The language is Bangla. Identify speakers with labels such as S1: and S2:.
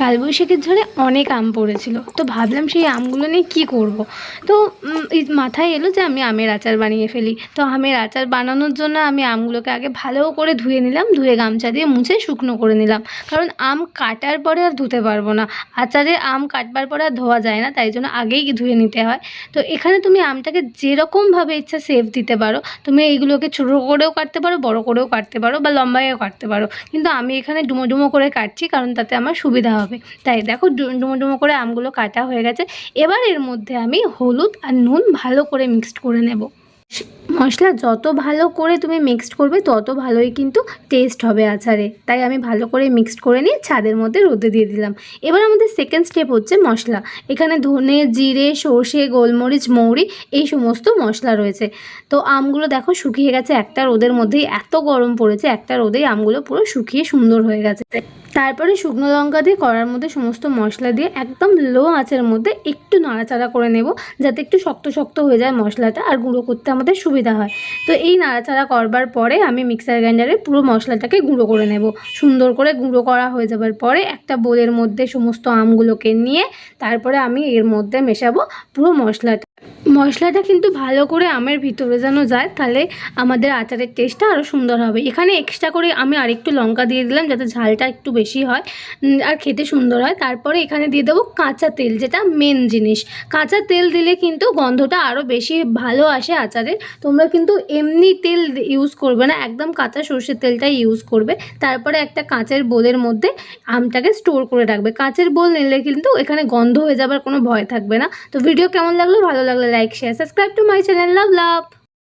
S1: কালবৈশাখীর ঝড়ে অনেক আম পড়েছিল। তো ভাবলাম সেই আমগুলো নিয়ে কী করব? তো মাথায় এলো যে আমি আমের আচার বানিয়ে ফেলি। তো আমের আচার বানানোর জন্য আমি আমগুলোকে আগে ভালো করে ধুয়ে নিলাম, ধুয়ে গামছা দিয়ে মুছে শুকনো করে নিলাম। কারণ আম কাটার পরে আর ধুতে পারব না। আচারে আম কাটবার পরে আর ধোয়া যায় না, তাই জন্য আগেই ধুয়ে নিতে হয়। তো এখানে তুমি আমটাকে যেরকমভাবে ইচ্ছা সেভ দিতে পারো। তুমি এইগুলোকে ছোটো করেও কাটতে পারো, বড় করেও কাটতে পারো বা লম্বাইও কাটতে পারো। কিন্তু আমি এখানে ডুমো ডুমো করে কাটছি কারণ তাতে আমার সুবিধা হবে। তাই দেখো ডুমো ডুমো করে আমগুলো কাটা হয়ে গেছে। এবার এর মধ্যে আমি হলুদ আর নুন ভালো করে মিক্সড করে নেব। মশলা যত ভালো করে তুমি মিক্সড করবে, তত ভালোই কিন্তু টেস্ট হবে আচারে। তাই আমি ভালো করে মিক্সড করে নিয়ে ছাদের মধ্যে রোদে দিয়ে দিলাম। এবার আমাদের সেকেন্ড স্টেপ হচ্ছে মশলা। এখানে ধনে, জিরে, সর্ষে, গোলমরিচ, মৌরি এই সমস্ত মশলা রয়েছে। তো আমগুলো দেখো শুকিয়ে গেছে, একটা রোদের মধ্যেই এত গরম পড়েছে, একটা রোদেই আমগুলো পুরো শুকিয়ে সুন্দর হয়ে গেছে। তারপরে শুকনো লঙ্কা দিয়ে কড়ার মধ্যে সমস্ত মশলা দিয়ে একদম লো আঁচের মধ্যে একটু নাড়াচাড়া করে নেব, যাতে একটু শক্ত শক্ত হয়ে যায় মশলাটা আর গুঁড়ো করতে আমাদের সুবিধা হয়। তো এই নাড়াচাড়া করবার পরে আমি মিক্সার গ্রাইন্ডারে পুরো মশলাটাকে গুঁড়ো করে নেব। সুন্দর করে গুঁড়ো করা হয়ে যাবার পরে একটা বোলের মধ্যে সমস্ত আমগুলোকে নিয়ে তারপরে আমি এর মধ্যে মেশাবো পুরো মশলাটা। মশলাটা কিন্তু ভালো করে আমের ভিতরে যেন যায়, তাহলে আমাদের আচারের টেস্টটা আরও সুন্দর হবে। এখানে এক্সট্রা করে আমি আরেকটু লঙ্কা দিয়ে দিলাম যাতে ঝালটা একটু বেশি হয় আর খেতে সুন্দর হয়। তারপরে এখানে দিয়ে দেবো কাঁচা তেল, যেটা মেন জিনিস। কাঁচা তেল দিলে কিন্তু গন্ধটা আরও বেশি ভালো আসে আচারের। তোমরা কিন্তু এমনি তেল ইউজ করবে না, একদম কাঁচা সর্ষের তেলটাই ইউজ করবে। তারপরে একটা কাঁচের বোলের মধ্যে আমটাকে স্টোর করে রাখবে। কাঁচের বোল নিলে কিন্তু এখানে গন্ধ হয়ে যাবার কোনো ভয় থাকবে না। তো ভিডিও কেমন লাগল? ভালো লাগলে like like, share, subscribe to my channel. Love, love.